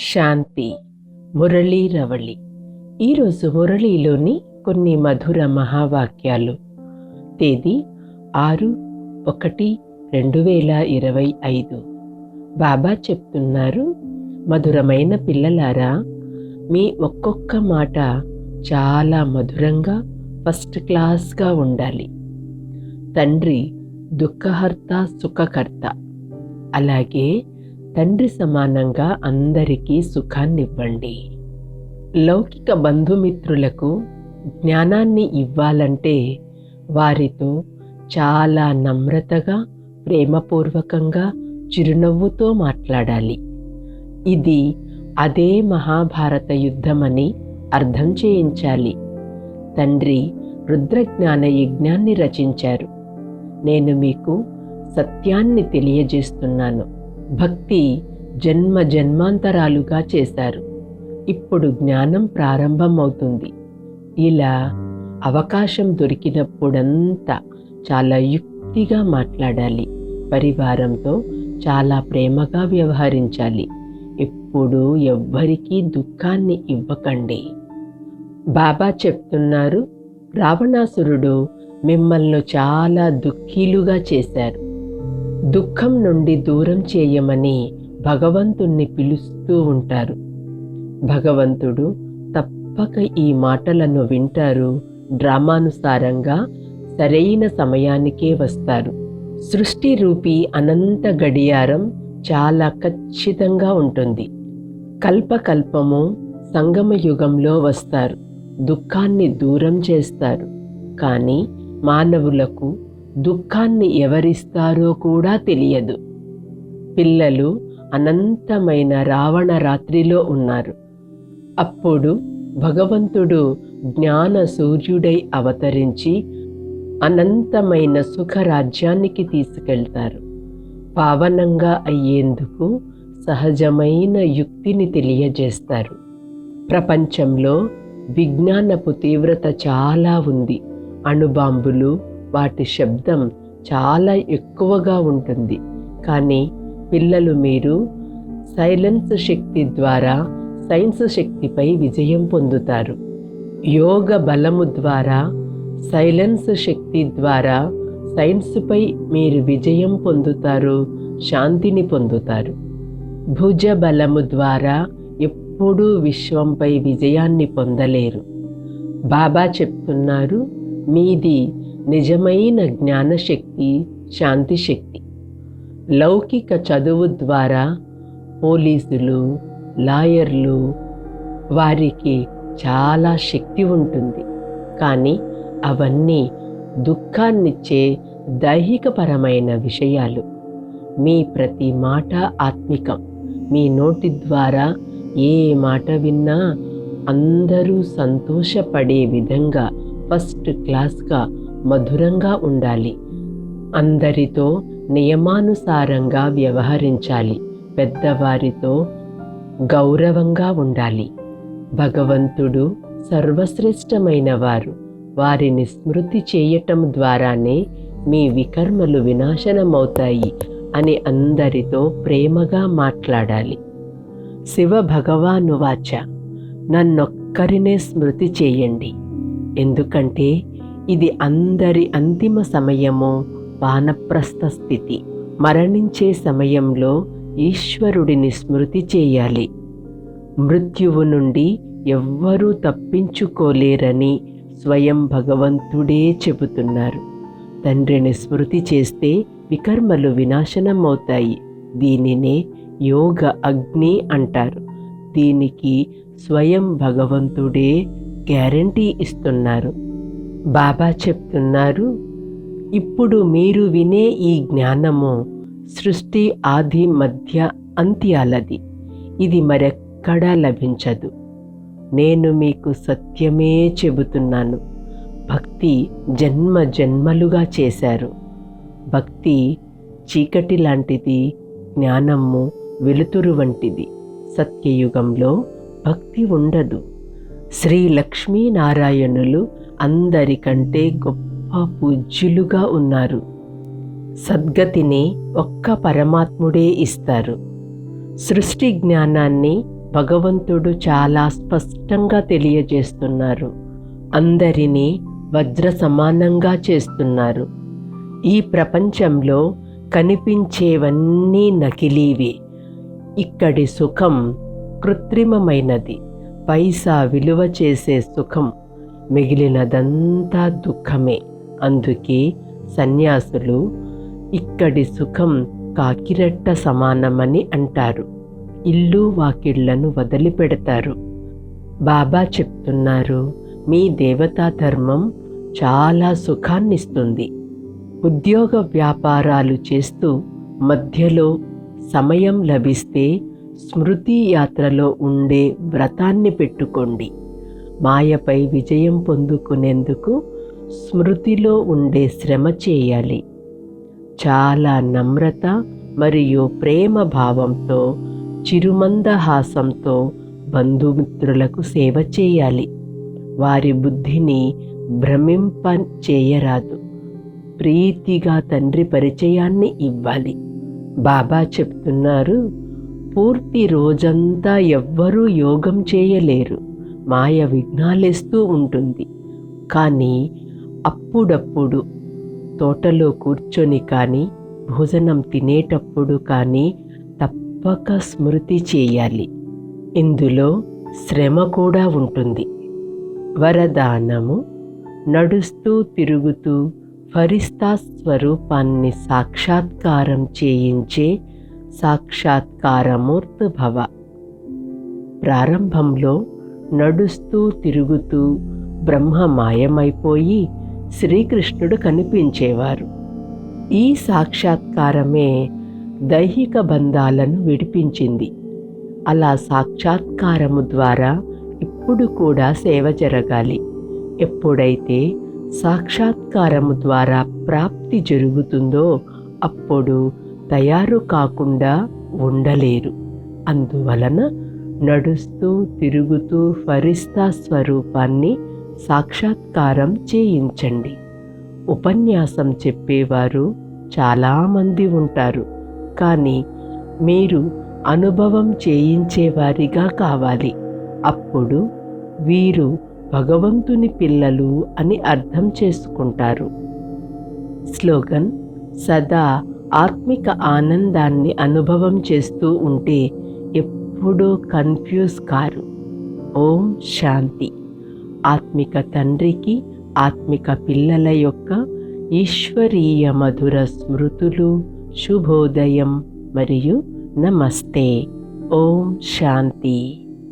శాంతి మురళీ రవళి. ఈరోజు మురళీలోని కొన్ని మధుర మహావాక్యాలు. తేదీ ఆరు ఒకటి రెండు వేల ఇరవై ఐదు. బాబా చెప్తున్నారు మధురమైన పిల్లలారా మీ ఒక్కొక్క మాట చాలా మధురంగా ఫస్ట్ క్లాస్గా ఉండాలి. తండ్రి దుఃఖహర్త సుఖకర్త. అలాగే తండ్రి సమానంగా అందరికీ సుఖాన్నివ్వండి. లౌకిక బంధుమిత్రులకు జ్ఞానాన్ని ఇవ్వాలంటే వారితో చాలా నమ్రతగా ప్రేమపూర్వకంగా చిరునవ్వుతో మాట్లాడాలి. ఇది అదే మహాభారత యుద్ధమని అర్థం చేయించాలి. తండ్రి రుద్రజ్ఞాన యజ్ఞాన్ని రచించారు. నేను మీకు సత్యాన్ని తెలియజేస్తున్నాను. భక్తి జన్మ జన్మాంతరాలుగా చేశారు. ఇప్పుడు జ్ఞానం ప్రారంభమవుతుంది. ఇలా అవకాశం దొరికినప్పుడంతా చాలా యుక్తిగా మాట్లాడాలి. పరివారంతో చాలా ప్రేమగా వ్యవహరించాలి. ఎప్పుడు ఎవ్వరికీ దుఃఖాన్ని ఇవ్వకండి. బాబా చెప్తున్నారు రావణాసురుడు మిమ్మల్ని చాలా దుఃఖీలుగా చేశారు. దుఃఖం నుండి దూరం చేయమని భగవంతుణ్ణి పిలుస్తూ ఉంటారు. భగవంతుడు తప్పక ఈ మాటలను వింటారు. డ్రామానుసారంగా సరైన సమయానికే వస్తారు. సృష్టి రూపి అనంత గడియారం చాలా ఖచ్చితంగా ఉంటుంది. కల్పకల్పము సంగమ యుగంలో వస్తారు. దుఃఖాన్ని దూరం చేస్తారు. కానీ మానవులకు దుఃఖాన్ని ఎవరిస్తారో కూడా తెలియదు. పిల్లలు అనంతమైన రావణ రాత్రిలో ఉన్నారు. అప్పుడు భగవంతుడు జ్ఞాన సూర్యుడై అవతరించి అనంతమైన సుఖరాజ్యానికి తీసుకెళ్తారు. పావనంగా అయ్యేందుకు సహజమైన యుక్తిని తెలియజేస్తారు. ప్రపంచంలో విజ్ఞానపు తీవ్రత చాలా ఉంది. అణుబాంబులు వాటి శబ్దం చాలా ఎక్కువగా ఉంటుంది. కానీ పిల్లలు మీరు సైలెన్స్ శక్తి ద్వారా సైన్స్ శక్తిపై విజయం పొందుతారు. యోగ బలము ద్వారా సైలెన్స్ శక్తి ద్వారా సైన్స్పై మీరు విజయం పొందుతారు శాంతిని పొందుతారు. భుజ బలము ద్వారా ఎప్పుడూ విశ్వంపై విజయాన్ని పొందలేరు. బాబా చెప్తున్నారు మీది నిజమైన జ్ఞానశక్తి శాంతి శక్తి లౌకిక చదువు ద్వారా పోలీసులు లాయర్లు వారికి చాలా శక్తి ఉంటుంది. కానీ అవన్నీ దుఃఖాన్నిచ్చే దైహికపరమైన విషయాలు. మీ ప్రతి మాట ఆత్మికం. మీ నోటి ద్వారా ఏ మాట విన్నా అందరూ సంతోషపడే విధంగా ఫస్ట్ క్లాస్గా మధురంగా ఉండాలి. అందరితో నియమానుసారంగా వ్యవహరించాలి. పెద్దవారితో గౌరవంగా ఉండాలి. భగవంతుడు సర్వశ్రేష్టమైన వారు వారిని స్మృతి చేయటం ద్వారానే మీ వికర్మలు వినాశనమవుతాయి అని అందరితో ప్రేమగా మాట్లాడాలి. శివ భగవాను వాచ. నన్నొక్కరినే స్మృతి చేయండి. ఎందుకంటే ఇది అందరి అంతిమ సమయము వానప్రస్థ స్థితి. మరణించే సమయంలో ఈశ్వరుడిని స్మృతి చేయాలి. మృత్యువు నుండి ఎవ్వరూ తప్పించుకోలేరని స్వయం భగవంతుడే చెబుతున్నారు. తండ్రిని స్మృతి చేస్తే వికర్మలు వినాశనం అవుతాయి దీనినే యోగ అగ్ని అంటారు. దీనికి స్వయం భగవంతుడే గ్యారంటీ ఇస్తున్నారు. బాబా చెప్తున్నారు ఇప్పుడు మీరు వినే ఈ జ్ఞానము సృష్టి ఆది మధ్య అంత్యాలది. ఇది మరెక్కడా లభించదు. నేను మీకు సత్యమే చెబుతున్నాను. భక్తి జన్మ జన్మలుగా చేశారు. భక్తి చీకటి లాంటిది జ్ఞానము వెలుతురు వంటిది. సత్యయుగంలో భక్తి ఉండదు. శ్రీ లక్ష్మీనారాయణులు అందరికంటే గొప్ప పూజ్యులుగా ఉన్నారు. సద్గతిని ఒక్క పరమాత్ముడే ఇస్తారు. సృష్టి జ్ఞానాన్ని భగవంతుడు చాలా స్పష్టంగా తెలియజేస్తున్నారు. అందరినీ వజ్ర సమానంగా చేస్తున్నారు. ఈ ప్రపంచంలో కనిపించేవన్నీ నకిలీవే. ఇక్కడి సుఖం కృత్రిమమైనది. పైసా విలువ చేసే సుఖం. మిగిలినదంతా దుఃఖమే. అందుకే సన్యాసులు ఇక్కడి సుఖం కాకిరెట్ట సమానమని అంటారు. ఇల్లు వాకిళ్ళను వదిలిపెడతారు. బాబా చెప్తున్నారు మీ దేవతా ధర్మం చాలా సుఖాన్నిస్తుంది. ఉద్యోగ వ్యాపారాలు చేస్తూ మధ్యలో సమయం లభిస్తే స్మృతి యాత్రలో ఉండే వ్రతాన్ని పెట్టుకోండి. మాయపై విజయం పొందుకునేందుకు స్మృతిలో ఉండే శ్రమ చేయాలి. చాలా నమ్రత మరియు ప్రేమ భావంతో చిరుమందహాసంతో బంధుమిత్రులకు సేవ చేయాలి. వారి బుద్ధిని భ్రమింప చేయరాదు ప్రీతిగా తండ్రి పరిచయాన్ని ఇవ్వాలి. బాబా చెప్తున్నారు పూర్తి రోజంతా ఎవ్వరూ యోగం చేయలేరు. మాయ విఘ్నాలేస్తూ ఉంటుంది. కానీ అప్పుడప్పుడు తోటలో కూర్చొని కానీ భోజనం తినేటప్పుడు కానీ తప్పక స్మృతి చేయాలి. ఇందులో శ్రమ కూడా ఉంటుంది. వరదానము నడుస్తూ తిరుగుతూ ఫరిస్తా స్వరూపాన్ని సాక్షాత్కారం చేయించే సాక్షాత్కారమూర్తి భవ. ప్రారంభంలో నడుస్తూ తిరుగుతూ బ్రహ్మ మాయమైపోయి శ్రీకృష్ణుడు కనిపించేవారు. ఈ సాక్షాత్కారమే దైహిక బంధాలను విడిపించింది. అలా సాక్షాత్కారము ద్వారా ఇప్పుడు కూడా సేవ జరగాలి. ఎప్పుడైతే సాక్షాత్కారము ద్వారా ప్రాప్తి జరుగుతుందో అప్పుడు తయారు కాకుండా ఉండలేరు. అందువలన నడుస్తూ తిరుగుతూ ఫరిస్తా స్వరూపాన్ని సాక్షాత్కారం చేయించండి. ఉపన్యాసం చెప్పేవారు చాలామంది ఉంటారు. కానీ మీరు అనుభవం చేయించేవారిగా కావాలి. అప్పుడు వీరు భగవంతుని పిల్లలు అని అర్థం చేసుకుంటారు. స్లోగన్ సదా ఆత్మిక ఆనందాన్ని అనుభవం చేస్తూ ఉంటే ఎప్పుడూ కన్ఫ్యూజ్ కారు. ఓం శాంతి. ఆత్మిక తండ్రికి ఆత్మిక పిల్లల యొక్క ఈశ్వరీయ మధుర స్మృతులు శుభోదయం మరియు నమస్తే. ఓం శాంతి.